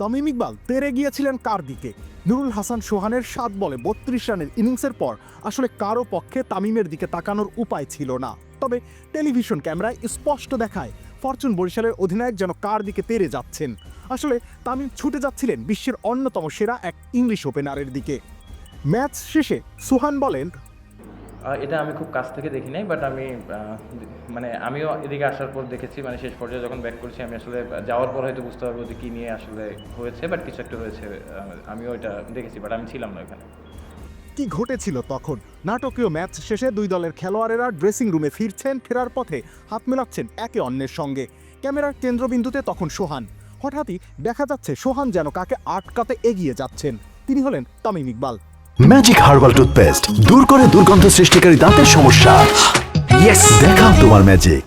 তামিম ইকবাল তেরে গিয়েছিলেন কার দিকে? নুরুল হাসান সোহানের সাত বলে বত্রিশ রানের ইনিংসের পর আসলে কারও পক্ষে তামিমের দিকে তাকানোর উপায় ছিল না। তবে টেলিভিশন ক্যামেরায় স্পষ্ট দেখায় ফরচুন বরিশালের অধিনায়ক যেন কার দিকে তেরে যাচ্ছেন। আসলে তামিম ছুটে যাচ্ছিলেন বিশ্বের অন্যতম সেরা এক ইংলিশ ওপেনারের দিকে। ম্যাচ শেষে সুহান বলেন এটা আমি খুব কাছ থেকে দেখি নাই বাট আমি মানে আমিও এদিকে আসার পর দেখেছি মানে শেষ পর্যায়ে যখন ব্যাক করছি, আমি আসলে যাওয়ার পর হয়তো বুঝতে পারব যে কী নিয়ে আসলে হয়েছে বাট কিছু একটা হয়েছে আমিও এটা দেখেছি বাট আমি ছিলাম না ওখানে। কি ঘটেছিল তখন? নাটকীয় ম্যাচ শেষে দুই দলের খেলোয়াড়েরা ড্রেসিং রুমে ফিরছেন, ফেরার পথে হাত মেলাচ্ছেন একে অন্যের সঙ্গে। ক্যামেরার কেন্দ্রবিন্দুতে তখন সোহান। হঠাৎই দেখা যাচ্ছে সোহান যেন কাকে আটকাতে এগিয়ে যাচ্ছেন। তিনি হলেন Tamim Iqbal. Magic herbal toothpaste দূর করে দুর্গন্ধ সৃষ্টিকারী দাঁতের সমস্যা। দেখাও তোমার ম্যাজিক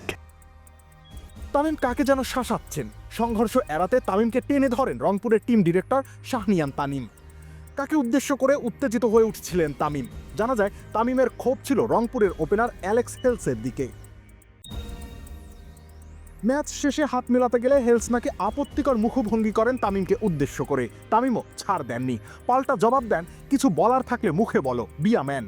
তামিম কাকে যেন শাসাচ্ছেন? সংঘর্ষ এড়াতে তামিমকে টেনে ধরেন রংপুরের টিম ডিরেক্টর শাহনিয়ান তামিম। কাকে উদ্দেশ্য করে উত্তেজিত হয়ে উঠছিলেন তামিম? জানা যায়, তামিমের ক্ষোভ ছিল রংপুরের ওপেনার অ্যালেক্স হেলসের দিকে। ম্যাচ শেষে হাত মেলাতে গেলে হেলস নাকি আপত্তিকর মুখভঙ্গি করেন তামিমকে উদ্দেশ্য করে। তামিমও ছাড় দেননি। পাল্টা জবাব দেন, কিছু বলার থাকলে মুখে বলো, বিয়া ম্যান।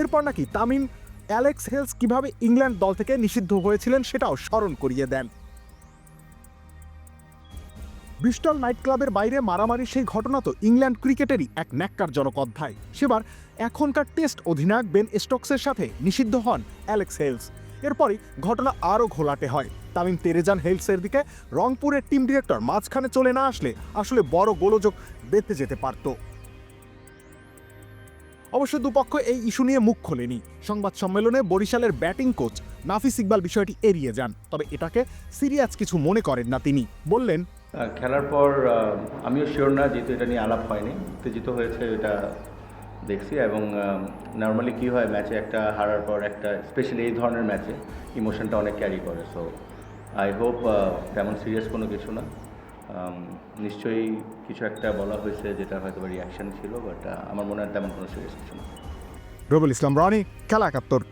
এরপর নাকি তামিম অ্যালেক্স হেলস কীভাবে ইংল্যান্ড দল থেকে নিষিদ্ধ হয়েছিলেন সেটাও স্মরণ করিয়ে দেন। ব্রিস্টল নাইট ক্লাবের বাইরে মারামারি সেই ঘটনা তো ইংল্যান্ড ক্রিকেটেরই এক ন্যাক্কারজনক অধ্যায়। সেবার এখনকার টেস্ট অধিনায়ক বেন স্টোকসের সাথে নিষিদ্ধ হন অ্যালেক্স হেলস। এরপরই ঘটনা আরও ঘোলাটে হয়। তামিম তেরে যান হেলসের দিকে রংপুরের টিম ডিরেক্টর মাঝখানে চলে না আসলে আসলে বড় গোলযোগ বেঁধে যেতে পারত। অবশ্য দুপক্ষ এই ইস্যু নিয়ে মুখ খোলেনি। সংবাদ সম্মেলনে বরিশালের ব্যাটিং কোচ নাফিস ইকবাল বিষয়টি এড়িয়ে যান, তবে এটাকে সিরিয়াস কিছু মনে করেন না তিনি। বললেন খেলার পর আমিও শিওর না, যেহেতু এটা নিয়ে আলাপ হয়নি। উত্তেজিত হয়েছে, এটা দেখছি এবং নর্মালি কী হয় ম্যাচে একটা হারার পর একটা স্পেশালি এই ধরনের ম্যাচে ইমোশনটা অনেক ক্যারি করে। সো আই হোপ তেমন সিরিয়াস কোনো কিছু না। নিশ্চয়ই কিছু একটা বলা হয়েছে যেটা হয়তো রিয়াকশন ছিল বাট আমার মনে হয় তেমন কোনো সিরিয়াস কিছু না। রবুল ইসলাম রনি, খেলা একাত্তর।